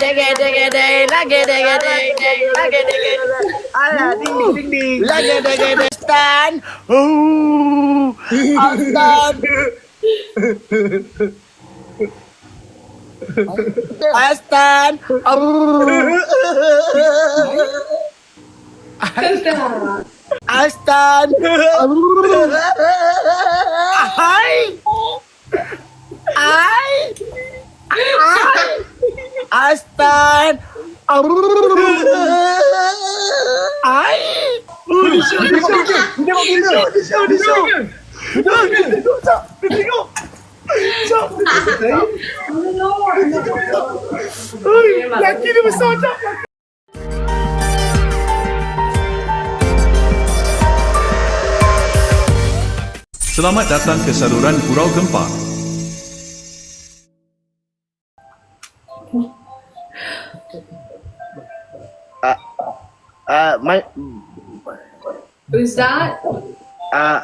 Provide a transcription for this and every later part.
Dege dege dege lagi dege dege Astan. Tak? Selamat datang ke saluran Gurau Gempa. Uh, my, Who's that? uh,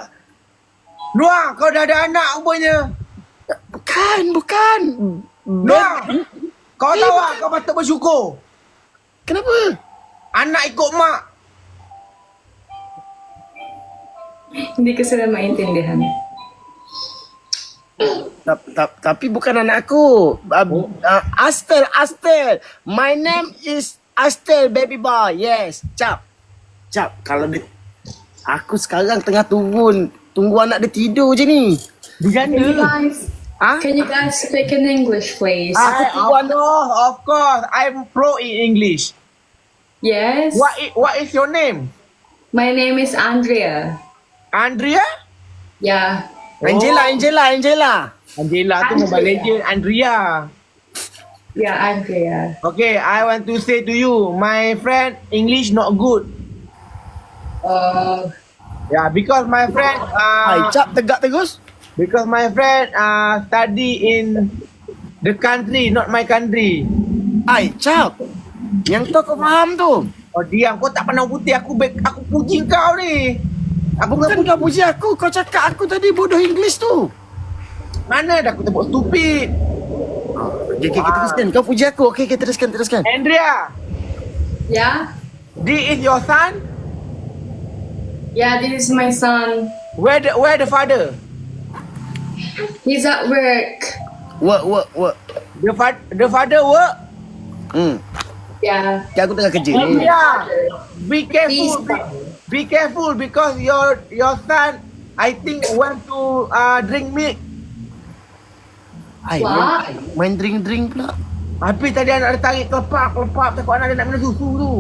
Noah, kau dah ada anak rupanya. bukan, bukan. Noah, kau tahu tak kau patut bersyukur. Kenapa? Anak ikut mak. Hindi ko sila maintindihan. Ta- ta- tapi bukan anak aku. Uh, uh, Astel, Astel. My name is Astel, baby boy. Yes. Cap. Cap, kalau dia... Aku sekarang tengah turun. Tunggu anak dia tidur je ni. You guys, Ha? can you guys speak in English, please? Aku I, tunggu of anak. course, of course. I'm pro in English. Yes. What is, what is your name? My name is Andrea. Andrea? Yeah. Angela, Angela, Angela. Angela tu Mobile Legend. Andrea. Yeah, Andrea. Okay, I want to say to you, my friend, English not good. Uh, Yeah, because my friend, uh, Cap tegak terus. because my friend uh, study in the country, not my country. Hai, Cap. Yang tu kau faham tu. Oh diam, kau tak pandang putih aku back, aku puji kau ni. Aku Bukan bukan kau puji aku. Kau cakap aku tadi bodoh English tu. mana dah aku tebuk stupid. Okay, okay, okay, teruskan. Kau puji aku. Okay, okay, teruskan, teruskan. Andrea, yeah. this is your son? Yeah, this is my son. Where the where the father? He's at work. Work, work, work. The fa- the father work? Hmm. Yeah. Okay, aku tengah kerja. Yeah. Be Please. careful. Be, be careful because your your son I think want to uh, drink milk. What? main, main drink-drink pula. Habis tadi anak dia tarik kelepak, kelepak takut anak dia nak minum susu tu.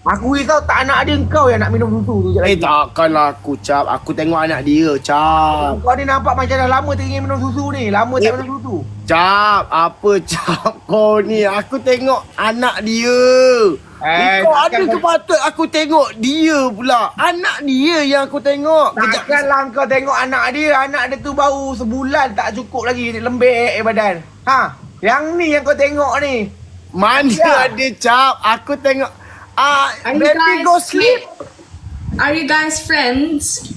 Aku risau tak anak dia kau yang nak minum susu tu Eh, takkanlah aku, Cap. Aku tengok anak dia, Cap. Kau ni nampak macam dah lama teringin minum susu ni. Lama tak minum susu. Cap, apa Cap kau ni? Aku tengok anak dia. Eh, kau ada takkan ke kau- patut aku tengok dia pula? Anak dia yang aku tengok. Takkanlah kau tengok anak dia. Anak dia tu baru sebulan tak cukup lagi. Dia lembek eh, badan. Ha? Yang ni yang kau tengok ni. Mana Ya. ada Cap? Aku tengok. Ah, Are you baby guys go sleep. Are you guys friends?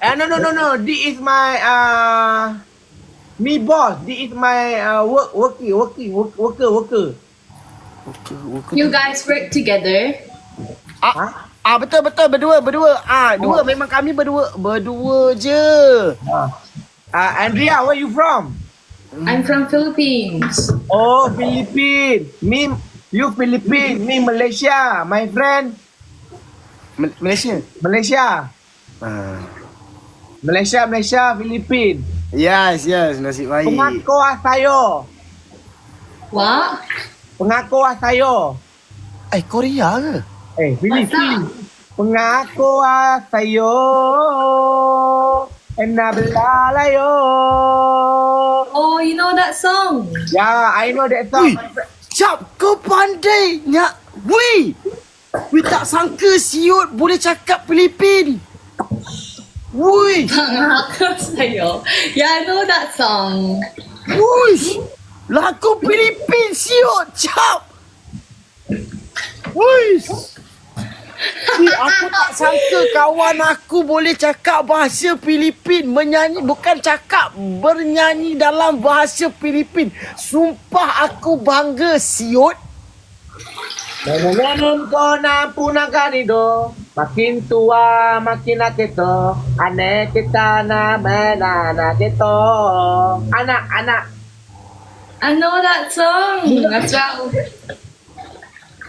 Eh, no, no, no, no. This is my uh, me boss. This is my uh, work, working, working, work, worker, worker. You guys work together? Ah, ah betul betul berdua berdua. Ah, dua Oh. memang kami berdua berdua je. Uh, Andrea, where you from? I'm from Philippines. Oh, Philippines. Me, you Philippines. Me Malaysia. My friend, Ma- Malaysia. Malaysia. Ah. Malaysia, Malaysia, Philippines. Yes, yes, nasib baik. Pengakuan saya. What? Pengakuan saya. Eh, Korea ke? Eh, Philippines. Pengakuan saya. Enabla layo. Oh, you know that song? Yeah, I know that song. Ui, Cap, kau pandai nyak. Wui. Wui tak sangka siut boleh cakap Filipin. Wui. Pangako sa'yo. Yeah, I know that song. Wui. Lagu Filipin siut, Cap. Wui. Eh, aku tak sangka kawan aku boleh cakap bahasa Filipin menyanyi bukan cakap bernyanyi dalam bahasa Filipin. Sumpah aku bangga siot. Nenek ko na punakan itu Makin tua makin nak itu Anak kita na menana itu Anak anak I know that song. That's right.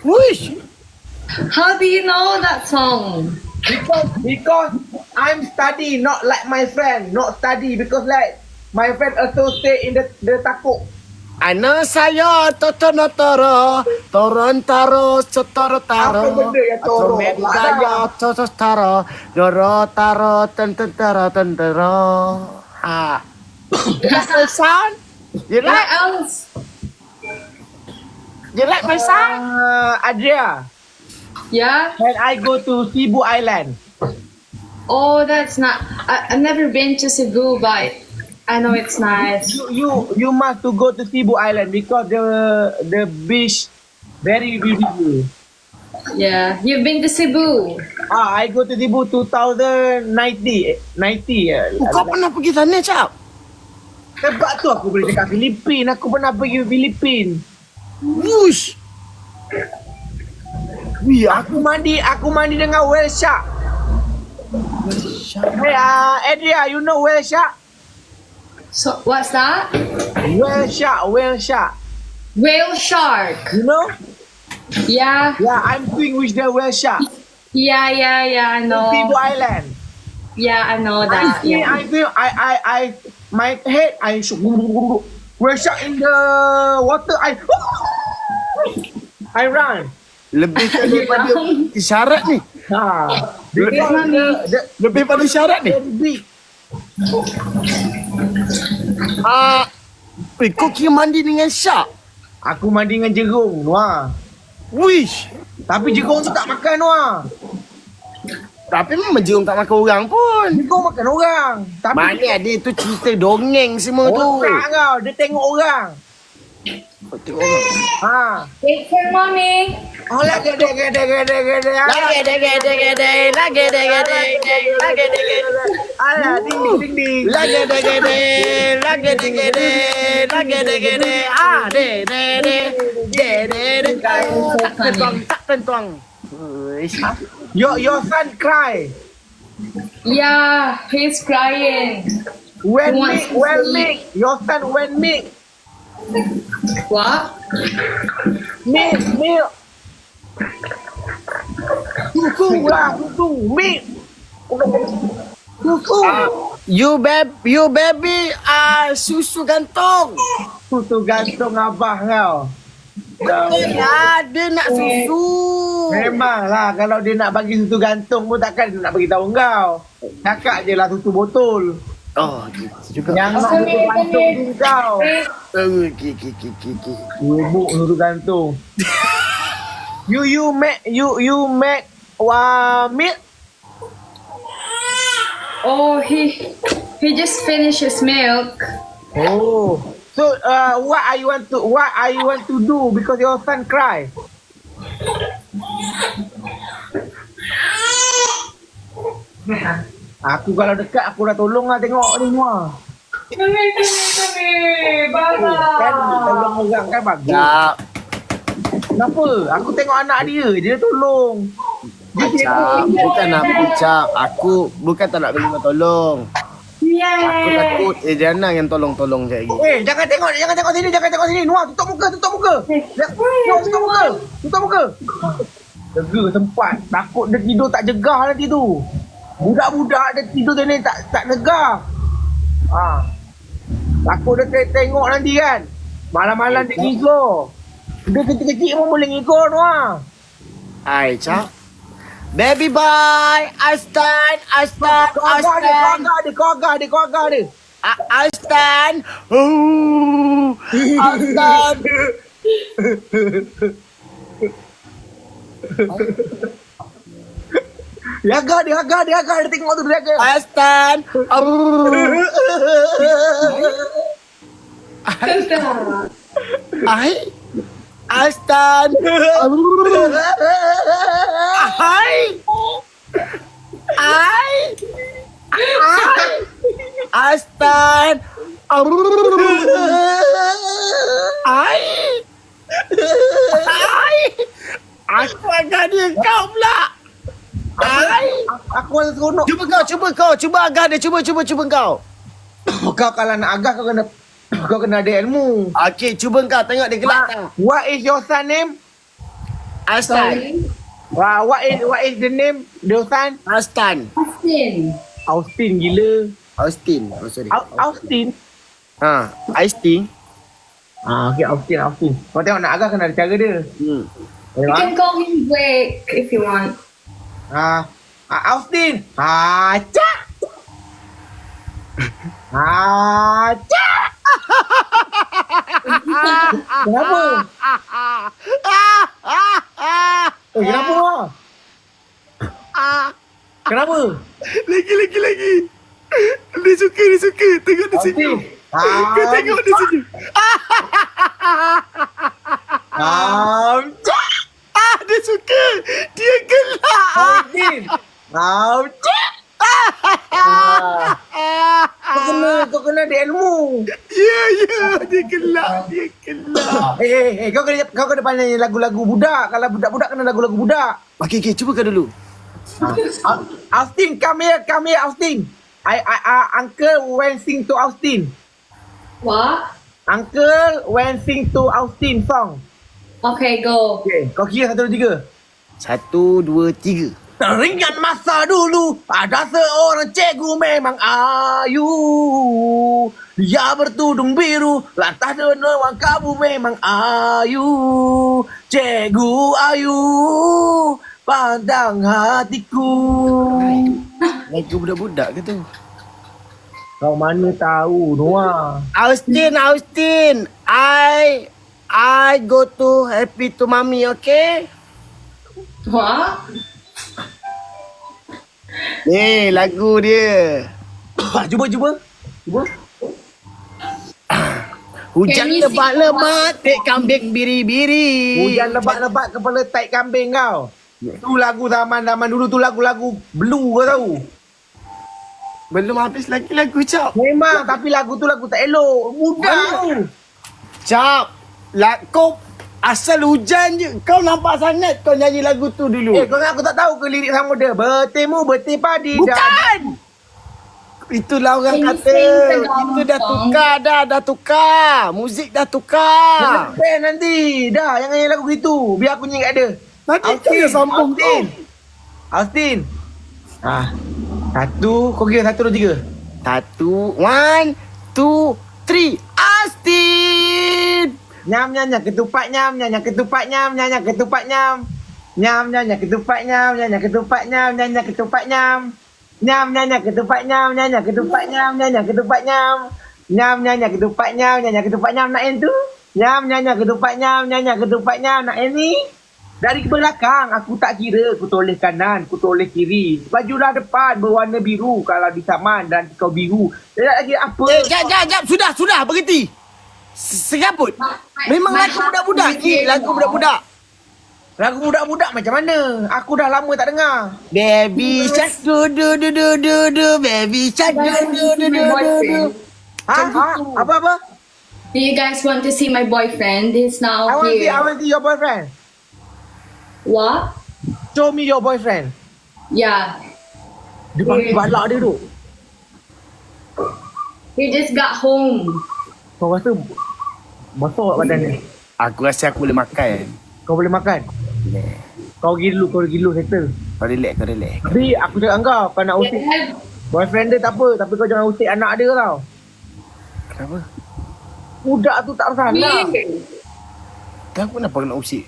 Wish. How do you know that song? Because because I'm study not like my friend Not study because like My friend also stay in the, the takuk Ana saya totono toro toron taro sotoro taro Apa benda yang toro? Atomek Lah gaya toto taro Doro taro tenten taro tentero Ha That's my son You What like, else? you like my son? uh, Adria Yeah. Can I go to Cebu Island? Oh, that's not. I, I've never been to Cebu, but I know it's nice. You you you must to go to Cebu Island because the the beach very beautiful. Yeah. You've been to Cebu. Ah, I go to Cebu 2090 90 ya. Kau pernah pergi sana, Cap? Sebab tu aku boleh cakap Filipin. Aku pernah pergi Filipin. Wush Wih, aku mandi, aku mandi dengan whale shark. Hey, uh, Adria, you know whale shark? So what's that? Whale shark, whale shark. Whale shark. You know? Yeah. Yeah, I'm doing with the whale shark. Yeah, yeah, yeah. I know. Cebu Island. Yeah, I know I that. see, Yeah. I feel, I, I, I, my head, I should, whale shark in the water, I, I run. lebih daripada isyarat ni. Ha. The, the, Lebih pada isyarat ni. the big. Ah, uh, kau kira mandi dengan syak? Aku mandi dengan jerung, Wah. Wish. Tapi jerung tu tak makan, Wah. Tapi memang jerung tak makan orang pun. Jerung makan orang. Tapi Mana ada tu cerita dongeng semua tu. Orang kau, dia tengok orang. Kau tengok orang. Ha. Wait for mommy. Oh, lagi gede gede gede gede. Lagi dek dek dek dek, lagi dek dek dek, lagi dek dek. Alah, ding ding ding ding. Lagi dek dek, lagi dek dek, lagi dek dek. Ah, dek dek dek, dek dek dek. Tak tentuang, tak tentuang. Wish. Your your son cry. Yeah, he's crying. When He wants milk, to when sleep. milk. Your son when milk. What? Milk, milk. Susu lah, susu. Milk. Susu. You bab, you baby, ah susu gantung. Susu gantung abah kau. Ya, dia nak susu. Memanglah kalau dia nak bagi susu gantung pun takkan dia nak bagi tahu kau. Cakap je lah susu botol. Oh, gitu juga. Yang nak susu gantung tu kau. Oh, ki ki ki ki ki. Bubuk susu gantung. you you make you you make uh, milk. Oh, he he just finished his milk. Oh. So uh, what you want to what you want to do because your son cry? Aku kalau dekat aku dah tolong lah tengok ni semua. Baba. Kan tolong orang kan bagus. Ya, Kenapa? Aku tengok anak dia, dia tolong. Dia Cap, bukan apa Cap. Aku bukan tak nak bagi kau tolong. Aku Yeah. takut Adriana yang tolong-tolong lagi. Eh, jangan tengok, jangan tengok sini, jangan tengok sini. Nuah, tutup muka, tutup muka. Nuah, tutup muka. Tutup muka. Jaga tempat. Takut dia tidur tak jegah nanti tu. Budak-budak dia tidur tu ni tak tak jegah. Ha. Takut dia te- tengok nanti kan. Malam-malam dia ngigor. Dia kecil-kecil pun boleh ngigor Nuah. Hai, Cap. Baby boy, I stand, I stand, I Kau agak dia, kau stand. agak dia, kau agak dia, kau agak dia. I, I stand. Ooh, I stand. Dia agak dia, agak dia, agak dia. Tengok tu dia agak. I stand. Ooh. I, Astan. Hai. Hai. Astan. Hai. Hai. Aku akan dia kau pula. Hai. Aku rasa seronok. Cuba kau, cuba kau, cuba agak dia, cuba, cuba, cuba kau. Kau kalau nak agak kau kena kau kena ada ilmu. Okey, cuba kau tengok dia gelak tau. What is your son name? Astan. Wah, what is what is the name? The son? Astan. Austin. Austin gila. Austin. Oh, sorry. Au- Austin. Ha, Austin. Ah, okay, Austin, Austin. Kau tengok nak agak kena ada cara dia. Hmm. You Tengok. can call him Blake if you want. Ah, ah Austin. Ah, cak. Ah. Kenapa? Eh, kenapa? ah? Kenapa? Lagi, lagi, lagi. Dia suka, dia suka. Tengok dia senyum. Ah, Kau tengok dia senyum. Ah, cak. Ah, dia suka. Dia gelak. Austin. Ah, cak. Ah, Ah, kau kena, ada ilmu. Ya, ya. Dia gelak. Dia gelak. Eh, eh, eh, kau kena kau kena pandai lagu-lagu budak. Kalau budak-budak kena lagu-lagu budak. Okey, okey. Cuba kau dulu. Au- Austin, come here, come here, Austin. I, I, uh, uncle when sing to Austin. What? Uncle when sing to Austin song. Okay, go. Okay, kau kira satu, dua, tiga. Satu, dua, tiga. Teringat masa dulu ada seorang cikgu memang ayu. Dia bertudung biru, lantas menuang kamu memang ayu. Cikgu ayu, pandang hatiku. Lagu budak-budak ke tu? Kau mana tahu, Noah? Austin, Austin. I I go to happy to mommy, okay? What? Ni lagu dia. cuba, cuba. Cuba. Hujan sing lebat-lebat, tek kambing biri-biri. Hujan lebat-lebat kepala tai kambing kau. Tu lagu zaman-zaman dulu tu lagu-lagu blue kau tahu. Belum habis lagi lagu, Cap. Memang tapi lagu tu lagu tak elok. Mudah tu. Cap, kau asal hujan je. Kau nampak sangat kau nyanyi lagu tu dulu. Eh kau ingat aku tak tahu ke lirik sama dia? Bertemu berti padi Bukan! Itulah orang you kata. Itu dah tukar dah, dah tukar. Muzik dah tukar. Band nanti. Dah jangan nyanyi lagu gitu. Biar aku nyanyi kat dia. Nanti kau yang sambung. Austin. Austin. Ah. Satu, kau kira satu, dua, tiga. Satu, one, two, three. Astin! Nyam nyam nyam ketupat nyam nyam nyam ketupat nyam nyam nyam ketupat nyam. Nyam nyam nyam ketupat nyam nyam nyam ketupat nyam nyam nyam ketupat nyam. Nyam nyam nyam ketupat nyam nyam nyam ketupat nyam nyam nyam ketupat nyam. Nyam nyam nyam ketupat nyam nyam nyam ketupat nyam nak yang tu. Nyam nyam nyam ketupat nyam nyam nyam ketupat nyam nak yang ni. Dari belakang aku tak kira aku toleh kanan, aku toleh kiri. Bajulah depan berwarna biru kalau di saman dan kau biru. Tidak lagi apa. Eh, jap, jap, jap. Sudah, sudah. Berhenti. Serabut. Memang lagu budak-budak ni. here Lagu budak-budak. Lagu budak-budak macam mana? Aku dah lama tak dengar. Baby shark do do do do do do baby shark do do do do do. Ha? ha? Apa apa? Do you guys want to see my boyfriend? He's I now want to see, I here. want to see your boyfriend. What? Show me your boyfriend. Yeah. Dia panggil balak dia tu. He just got home. Kau rasa besar tak badan dia? Aku rasa aku boleh makan. Kau boleh makan? Yeah. Kau pergi dulu, kau pergi dulu settle. Kau relax, kau relax. Tapi aku cakap kau, kau nak usik Yeah. boyfriend dia tak apa. Tapi kau jangan usik anak dia tau. Kenapa? Budak tu tak salah. Me. Kenapa kenapa kena usik?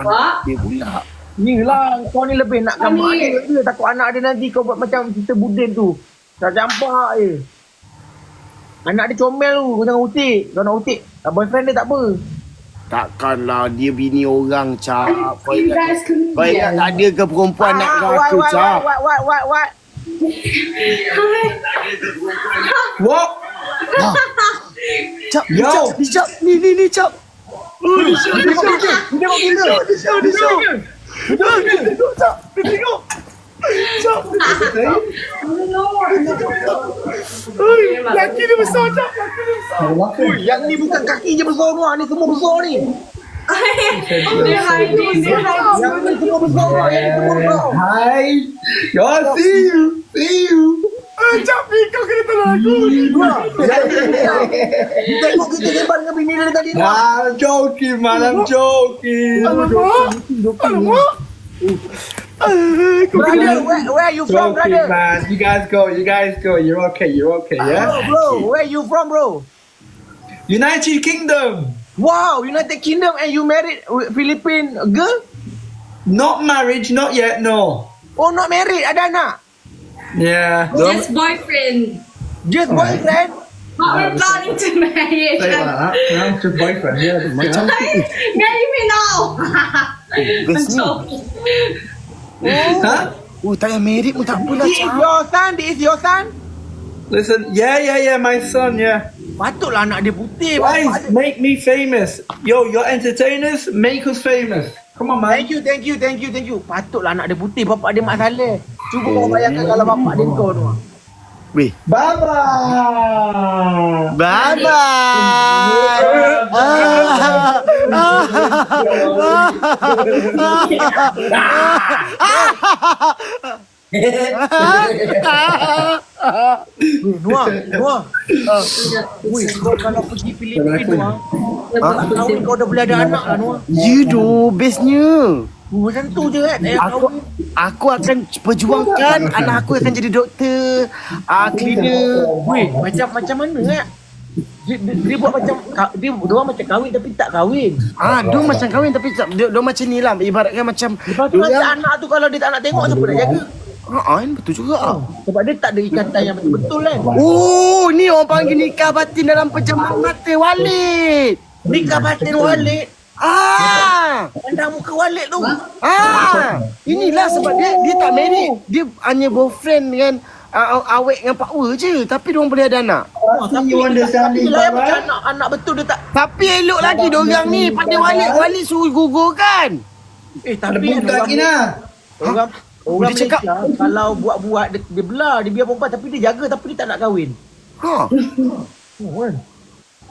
What? Dia pula. Ni lah, kau ni lebih nak mak dia. dia. Takut anak dia nanti kau buat macam cerita budin tu. Tak campak je. Anak dia comel tu, kau jangan usik. Kau nak usik. Boyfriend dia tak apa. Takkanlah dia bini orang, Cap. Kau ingat, guys kau ingat tak ada ke perempuan nak dengan Ah, what, aku, Cap? what, what, what, what? What? Cap, Yo. Cap, Cap. Ni, ni, ni, Cap. Dia tengok kita. Dia tengok kita. Dia show, dia show. Ah, Dia tengok, Cap. Dia tengok. Oi, Laki dia besar, Cap. Laki dia besar. Ui, yang ni bukan kaki je besar Noah. Ni semua besar ni. They're hiding. They're hiding. Yang ni semua besar Noah. Yang ni semua besar. Hi. God, see you. See you. Ah, Cap, ni kau kena tolong aku. Noah. Dia tengok kita lebar dengan bini dia tadi I'm joking, man. I'm joking. Alamak. Alamak. Kau Brother, kena. where, where you from, Joking, brother? man. You guys go. You guys go. You're okay. You're okay. Bro, Yeah. bro, where you from, bro? United Kingdom. Wow, United Kingdom and you married Philippine girl? Not married. Not yet. No. Oh, not married, ada anak. Yeah. Just boyfriend. Just boyfriend. But we're planning to marry each Say like that. No, it's your boyfriend. Yeah. Macam Marry me now. I'm best joking. Huh? Oh, tak payah merit pun tak apalah, This is your son, this is your son. Listen. Yeah, yeah, yeah. My son. Yeah. Patutlah anak dia putih. Guys, make me famous. Yo, you're entertainers. Make us famous. Come on, man. Thank you, thank you, thank you, thank you. Patutlah anak dia putih, bapak dia Mak Saleh. Cuba kau bayangkan kalau bapak dia kau tu. Weh. Bye bye. Bye Noah. Wih, kau kalau pergi Filipin, Noah. Tak kau dah boleh ada anak lah, Noah. You do bestnya. Oh, Macam tu je kan. Eh, Aku aku akan perjuangkan anak aku akan jadi doktor, ah cleaner. Weh, macam macam mana eh? Dia, dia, dia buat macam dia dia macam kahwin tapi tak kahwin. Ah, dia macam kahwin tapi tak- dia, dia macam ni lah. Ibaratkan macam Lepas tu nanti anak tu kalau dia tak nak tengok siapa nak jaga? Ah, betul juga. Ah. Sebab dia tak ada ikatan yang betul-betul kan. Oh, ni orang panggil nikah batin dalam pejabat mata Walid. Nikah batin Walid. Ah. Pandang muka Walid tu. Ah. Inilah sebab dia dia tak married. Dia hanya boyfriend dengan awet dengan Pak Wer je. Tapi dia orang boleh ada anak. Oh, tapi you understand lah right? macam anak, anak betul dia tak. Tapi elok lagi dia orang ni pada Walid. Walid suruh gugurkan. Eh, Ada tapi budak orang, Ina. orang, orang Dia Malaysia cakap- kalau buat-buat dia, dia belah, dia biar perempuan tapi dia jaga tapi dia tak nak kahwin. Ha. Oh, kan?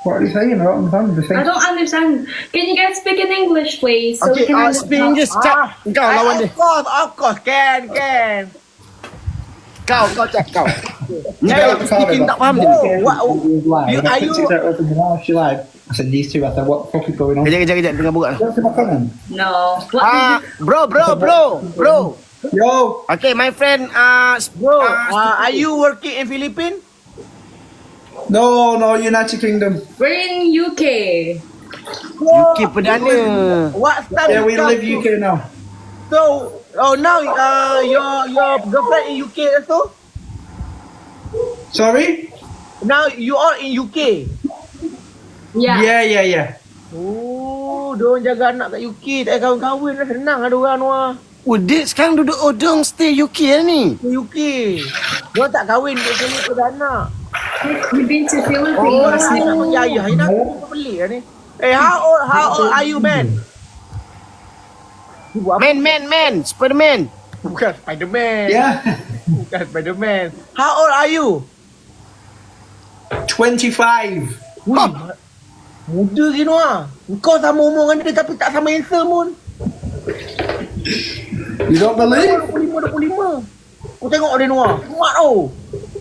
What are you saying? I don't understand. Just I don't understand. Can you guys speak in English, please? So Okay, we can uh, understand. speak English. Cak, kau Ah, lawan dia. Of course, of course. Can, can. Kau, kau cak kau. Ni speaking tak faham dia. What, you, are you, She live. I said these two. I said, what fuck is going on? Kejap, kejap, kejap. Tengah buka. No. Ah, bro, bro, bro, bro. Yo. Okay, my friend, uh, bro, uh, are you working in Philippines? No, no, United Kingdom. We're in UK. UK Perdana. What time Yeah, we live? UK now. So, oh now uh, your your girlfriend in UK also? Sorry? Now you all in UK. Yeah. Yeah, yeah, yeah. Oh, dia orang jaga anak kat UK, tak payah kahwin-kahwin lah. Senang lah dia orang Noah. Oh, dia sekarang duduk Odong stay UK lah ni. Di UK. Dia orang tak kahwin, dia sini tu ada anak. We've been to Oh, Philippines. nak panggil ayah. Ini aku pelik lah ni. Eh, how old, how old are you, man? Dia buat apa? Man, man, man. Spiderman. Bukan Spiderman. Yeah. Bukan Spiderman. How old are you? 25. Wih, muda ke Noah? Kau sama umur dengan dia tapi tak sama handsome pun. You don't believe? 25, 25. Kau tengok dia Noah. Kuat tau.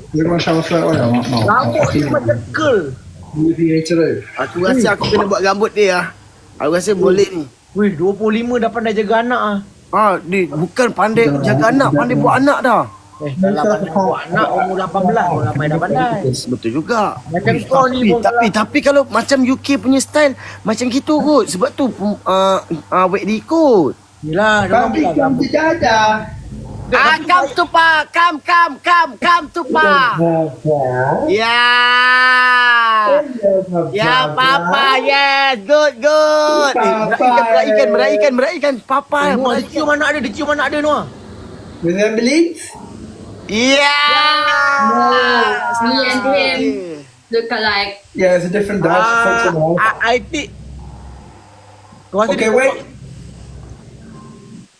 Straight away? or not? No. Rambut dia macam do? Aku rasa aku kena buat rambut dia lah. Aku rasa boleh ni. Wih, 25 dah pandai jaga anak ah. Ah, dia bukan pandai jaga anak, pandai buat anak dah. Eh, kalau pandai buat anak umur 18 pun ramai dah pandai. Betul juga. Macam kau ni Tapi, pun tapi, tapi kalau macam UK punya style macam gitu kot. Sebab tu uh, uh, wait dia ikut. Yelah, dia orang bukan rambut. Dada. Ah, come to pa, come, come, come, come to pa. Ya. Ya, papa, yes, good, good. Eh, meraihkan, meraihkan, meraihkan, meraihkan, papa. Noah, dia cium anak dia, dia cium anak dia Noah. Them beliefs? Ya. Me and him look alike. Yeah, it's a different dad. Fuck Ah, else. I, I think Kau Okay, wait.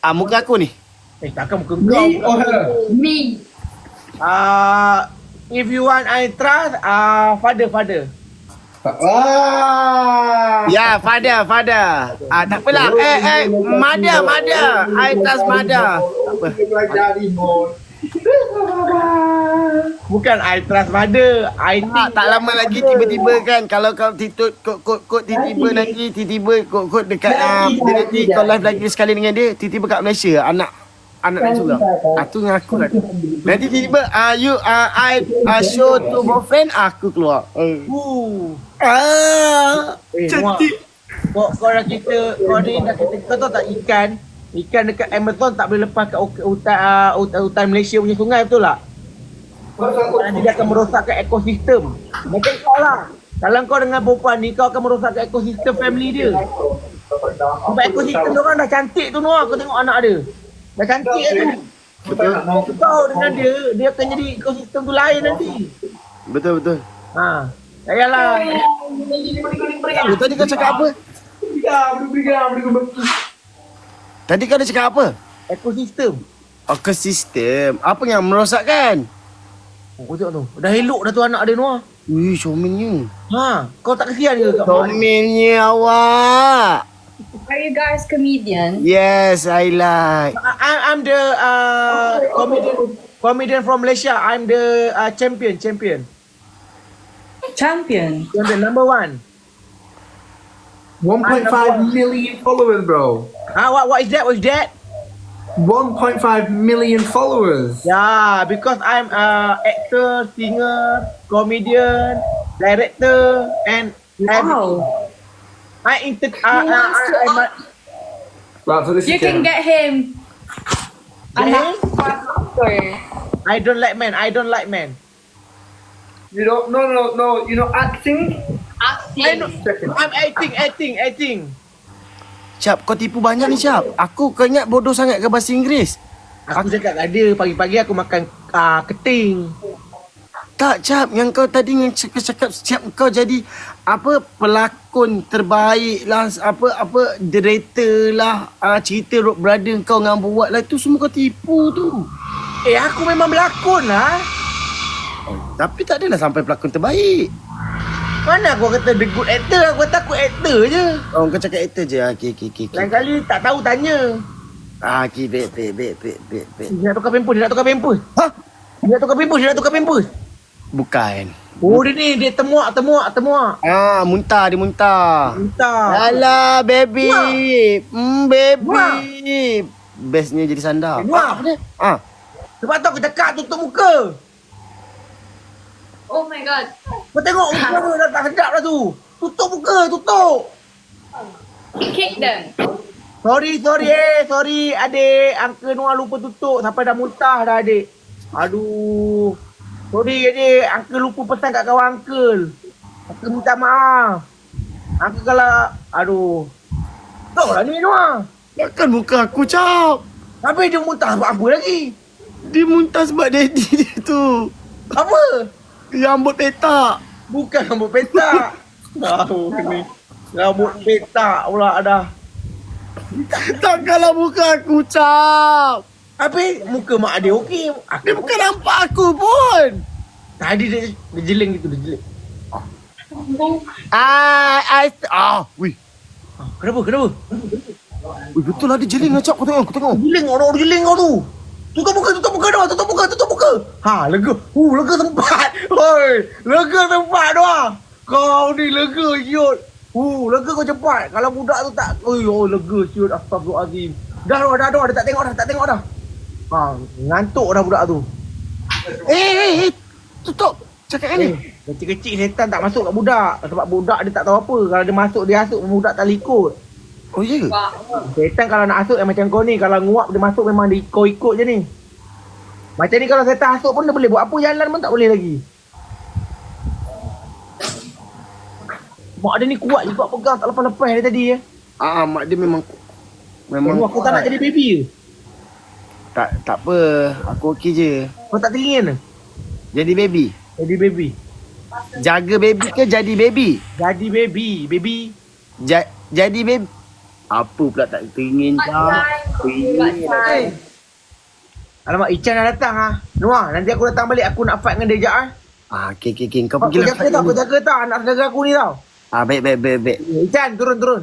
Ah, muka aku ni. Eh, takkan muka kau. Me or her? Me. Uh, if you want I trust, uh, father, father. Ah. Ya, father, father. Ah, tak apalah. Eh, eh, mother, mother. I trust mother. Tak apa. More. Bukan I trust father. I think Tak, tak lama lagi tiba-tiba kan kalau kau titut kod kod kod tiba-tiba nanti tiba-tiba kod kod dekat ah, dia nanti kau live lagi sekali dengan dia tiba-tiba kat Malaysia anak anak dia juga. Ah tu dengan aku lah. Nanti tiba-tiba ah you ah I ah, show to boyfriend aku keluar. Eh. Uh. Ah. Eh, Cantik. Kau, kau dah kita, kau ni dah kita, kau tahu tak ikan, ikan dekat Amazon tak boleh lepas kat hutan, uh, hutan, hutan Malaysia punya sungai betul tak? Nanti dia akan merosakkan ekosistem. Macam kau lah. Kalau kau dengan perempuan ni, kau akan merosakkan ekosistem family dia. Sebab ekosistem dia orang dah cantik tu Noah, kau tengok anak dia. Dah cantik tu. Betul. Kau dengan dia, dia akan jadi ekosistem tu lain nanti. Betul betul. Ha. Oh, tadi kau cakap apa? Tadi kau dah cakap apa? Ekosistem. Ekosistem. Apa yang merosakkan? Oh, kau tengok tu. Dah elok dah tu anak dia Noah. Wih, comelnya. Ha, kau tak kesian ke kat? Comelnya awak. Are you guys comedian? Yes, I like. I, I'm the uh, comedian comedian from Malaysia. I'm the uh, champion, champion. Champion. You're the number one. 1.5 million followers, bro. Ah, what what is that? What is that? 1.5 million followers. Yeah, because I'm uh, actor, singer, comedian, director, and and Wow. I to I, I, up- Right, so this You is can get him. Get him? I don't like man. I don't like man. You don't. No, no, no. You know acting. I know, Acting. I'm acting, acting, acting. Cap, kau tipu banyak ni Cap. Aku kau ingat bodoh sangat ke bahasa Inggeris? Aku cakap kat dia pagi-pagi aku makan uh, keting. Tak Cap, yang kau tadi yang cakap-cakap siap kau jadi apa pelakon terbaik lah, apa apa director lah, uh, cerita Rock Brother kau dengan buat lah tu semua kau tipu tu. Eh, aku memang berlakon lah. Tapi tak adalah sampai pelakon terbaik. Mana aku kata the good actor, aku kata aku actor je. Oh, kau cakap actor je. Ah, Okey, okey, okey. Lain kali tak tahu tanya. Ah, okey, baik, baik, baik, baik, baik, baik. Dia nak tukar pampers, dia nak tukar pampers. Ha? Dia nak tukar pampers, dia nak tukar pampers. Bukan. Oh, dia ni, dia temuak, temuak, temuak. Ah, muntah, dia muntah. Entah. Alah, baby. Hmm, baby. Wah. Bestnya jadi sandar. Wah. Apa dia? Ah. Sebab tu aku cakap tutup muka. Oh my god. Kau tengok muka dia dah tak sedap dah tu. Tutup muka, tutup. Kick them. Sorry, sorry eh. Sorry adik. Uncle Noah lupa tutup sampai dah muntah dah adik. Aduh. Sorry adik. Uncle lupa pesan kat kawan Uncle. Uncle minta maaf. Uncle kalau... Aduh. Kau lah ni Noah. Takkan muka aku, Cap. Habis dia muntah sebab apa lagi? Dia muntah sebab daddy dia tu. Apa? Rambut petak. Bukan rambut petak. Tahu ni. Rambut petak pula dah. Takkanlah muka aku, Cap. Habis muka mak dia okey. Dia bukan nampak aku pun. Tadi dia, dia jeling gitu, dia jeling. Ah, I, ah, wih. Ah, Kenapa? Kenapa? Wih, betul lah dia jeling lah. Kau tengok, kau tengok. Jeling orang orang jeling kau tu. Tutup muka, tutup muka doa, tutup muka, tutup muka. Ha, lega. Uh, lega tempat. Hoi, lega tempat doa. Kau ni lega siut. Uh, lega kau cepat. Kalau budak tu tak, oi, oh, lega siut. Astagfirullahalazim. Dah dah dah dah, dia tak tengok dah, tak tengok dah. Ha, ngantuk dah budak tu. Eh, eh, eh. Tutup. Cakap kan ni. Eh, kecil-kecil setan tak masuk kat budak. Sebab budak dia tak tahu apa. Kalau dia masuk, dia masuk, budak tak ikut. Oh, ya ke? Setan kalau nak masuk yang macam kau ni Kalau nguap dia masuk memang dia ikut-ikut je ni Macam ni kalau setan masuk pun dia boleh buat apa Jalan pun tak boleh lagi Mak dia ni kuat juga pegang tak lepas-lepas dia tadi ya. Ah, ah, mak dia memang memang Memang aku tak nak jadi baby ke? Tak tak apa. Aku okey je. Kau tak teringin ke? Jadi baby. Jadi baby Jaga baby ke jadi baby? Jadi baby Baby Ja, jadi baby. Apa pula tak teringin time? Alamak, Ichan dah datang ah. Noah, nanti aku datang balik aku nak fight dengan dia jap ah. Ah, okay, okay, okay. Kau Kau pergi lah jaga tau, kau jaga tau anak saudara aku ni tau. Ah, baik, baik, baik, baik. Ichan, turun, turun.